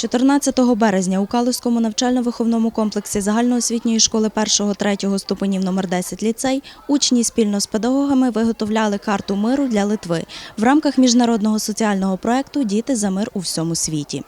14 березня у Калузькому навчально-виховному комплексі загальноосвітньої школи 1-3 ступенів номер 10 ліцей учні спільно з педагогами виготовляли карту миру для Литви в рамках міжнародного соціального проекту Діти за мир у всьому світі.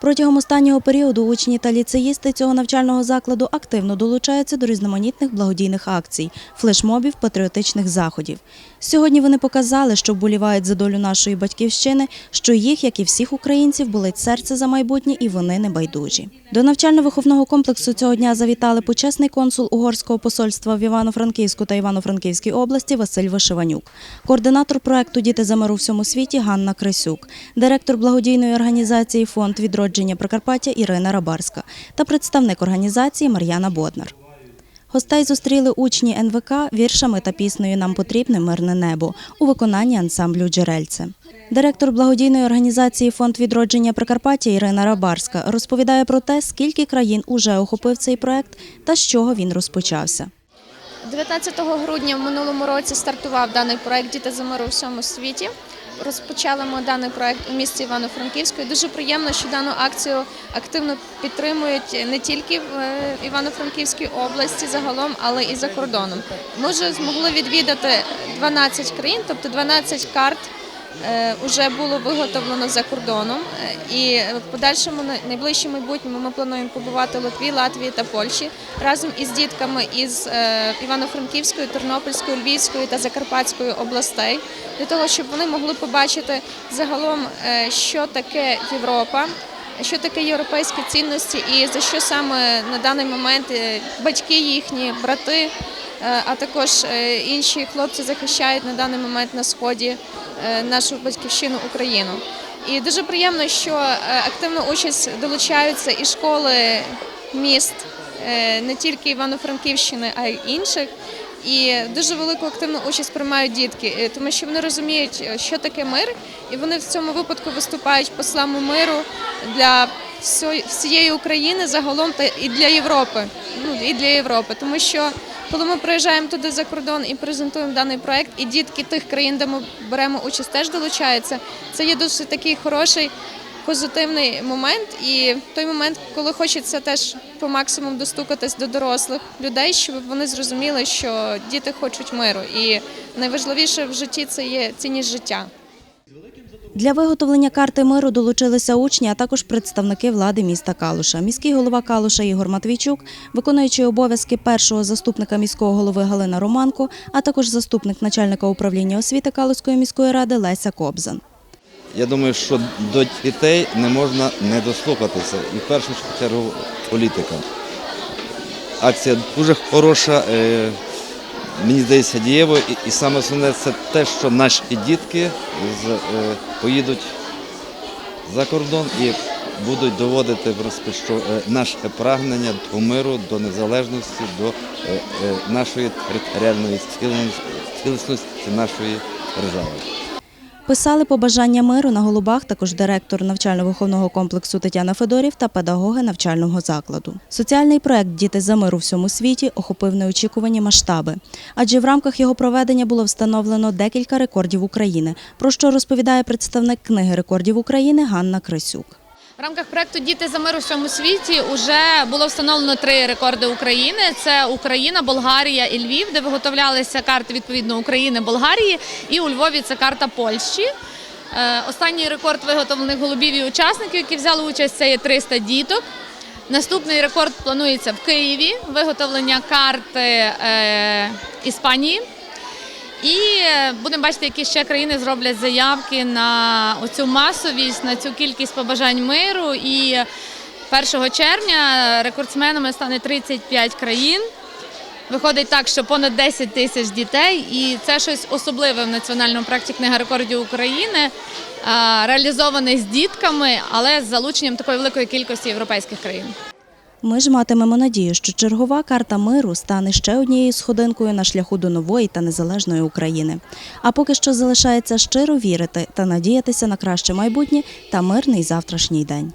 Протягом останнього періоду учні та ліцеїсти цього навчального закладу активно долучаються до різноманітних благодійних акцій, флешмобів, патріотичних заходів. Сьогодні вони показали, що вболівають за долю нашої батьківщини, що їх, як і всіх українців, болить серце за майбутнє, і вони не байдужі. До навчально-виховного комплексу цього дня завітали почесний консул угорського посольства в Івано-Франківську та Івано-Франківській області Василь Вишиванюк, координатор проекту Діти за мир у всьому світі Ганна Крисюк, директор благодійної організації Фонд відродження Прикарпаття Ірина Рабарська та представник організації Мар'яна Боднар. Гостей зустріли учні НВК віршами та піснею Нам потрібне мирне небо у виконанні ансамблю Джерельце. Директор благодійної організації Фонд відродження Прикарпаття Ірина Рабарська розповідає про те, скільки країн уже охопив цей проект та з чого він розпочався. 19 грудня в минулому році стартував даний проект Діти за мир у всьому світі. Розпочали ми даний проект у місті Івано-Франківську. І Дуже приємно, що дану акцію активно підтримують не тільки в е, Івано-Франківській області загалом, але і за кордоном. Ми вже змогли відвідати 12 країн, тобто 12 карт. Вже було виготовлено за кордоном, Е, і в подальшому на- найближчому майбутньому ми плануємо побувати в Литві, Латвії та Польщі разом із дітками із е, Івано-Франківської, Тернопільської, Львівської та Закарпатської областей, для того, щоб вони могли побачити загалом, е, що таке Європа. Що таке європейські цінності і за що саме на даний момент е, батьки їхні, брати, е, а також е, інші хлопці захищають на даний момент на сході е, нашу батьківщину Україну. І дуже приємно, що е, активну участь долучаються і школи міст е, не тільки Івано-Франківщини, а й інших. І дуже велику активну участь приймають дітки, е, тому що вони розуміють, е, що таке мир, і вони в цьому випадку виступають послами миру для всієї України загалом та і для Європи. Ну і для Європи, тому що коли ми приїжджаємо туди за кордон і презентуємо даний проект, і дітки тих країн, де ми беремо участь, теж долучаються. Це є досить такий хороший позитивний момент, і той момент, коли хочеться теж по максимуму достукатись до дорослих людей, щоб вони зрозуміли, що діти хочуть миру, і найважливіше в житті це є цінність життя. Для виготовлення карти миру долучилися учні, а також представники влади міста Калуша. Міський голова Калуша Ігор Матвійчук, виконуючий обов'язки першого заступника міського голови Галина Романко, а також заступник начальника управління освіти Калуської міської ради Леся Кобзан. Я думаю, що до дітей не можна не дослухатися. І в першу чергу політика. Акція дуже хороша, е, мені здається, дієво. І, і саме основне це те, що наші дітки з, е, поїдуть за кордон і будуть доводити що е, наше прагнення до миру, до незалежності, до е, е, нашої територіальної цілісності нашої держави. Писали побажання миру на голубах також директор навчально-виховного комплексу Тетяна Федорів та педагоги навчального закладу. Соціальний проект Діти за мир у всьому світі охопив неочікувані масштаби, адже в рамках його проведення було встановлено декілька рекордів України, про що розповідає представник книги рекордів України Ганна Крисюк. В рамках проекту Діти за мир у всьому світі вже було встановлено три рекорди України: це Україна, Болгарія і Львів, де виготовлялися карти відповідно України, Болгарії, і у Львові це карта Польщі. Е, Останній рекорд виготовлених голубів і учасників, які взяли участь, це є 300 діток. Наступний рекорд планується в Києві виготовлення карти е, Іспанії. І е, будемо бачити, які ще країни зроблять заявки на оцю масовість, на цю кількість побажань миру. І 1 червня рекордсменами стане 35 країн. Виходить так, що понад 10 тисяч дітей, і це щось особливе в національному проєкті Книга рекордів України, реалізоване з дітками, але з залученням такої великої кількості європейських країн. Ми ж матимемо надію, що чергова карта миру стане ще однією сходинкою на шляху до нової та незалежної України. А поки що залишається щиро вірити та надіятися на краще майбутнє та мирний завтрашній день.